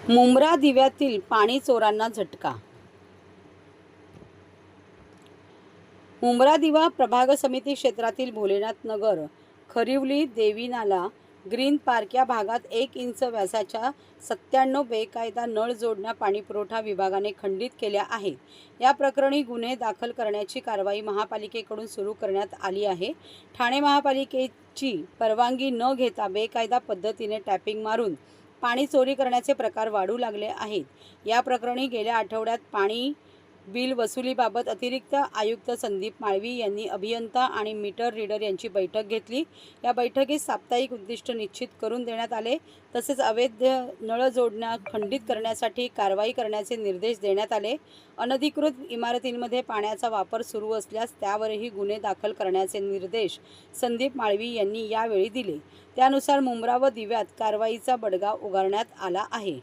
मुंब्रा दिव्यातील पाणी चोरांना झटका. मुंब्रा दिवा प्रभाग समिती क्षेत्रातील भोलेनाथ नगर खरिवली देवीनाला ग्रीन पार्क या भागात एक इंच व्यासाच्या सत्त्याण्णव बेकायदा नळ जोडण्या पाणीपुरवठा विभागाने खंडित केल्या आहेत. या प्रकरणी गुन्हे दाखल करण्याची कारवाई महापालिकेकडून सुरू करण्यात आली आहे. ठाणे महापालिकेची परवानगी न घेता बेकायदा पद्धतीने टॅपिंग मारून पाणी चोरी करण्याचे प्रकार वाढू लागले आहेत. या प्रकरणी गेल्या आठवड्यात पाणी बिल वसुलीबाबत अतिरिक्त आयुक्त संदीप माळवी यांनी अभियंता आणि मीटर रीडर यांची बैठक घेतली. या बैठकीत साप्ताहिक उद्दिष्ट निश्चित करून देण्यात आले. तसेच अवैध नळ जोडण्या खंडित करण्यासाठी कारवाई करण्याचे निर्देश देण्यात आले. अनधिकृत इमारतींमध्ये पाण्याचा वापर सुरू असल्यास त्यावरही गुन्हे दाखल करण्याचे निर्देश संदीप माळवी यांनी यावेळी दिले. त्यानुसार मुंब्रा व दिव्यात कारवाईचा बडगा उगारण्यात आला आहे.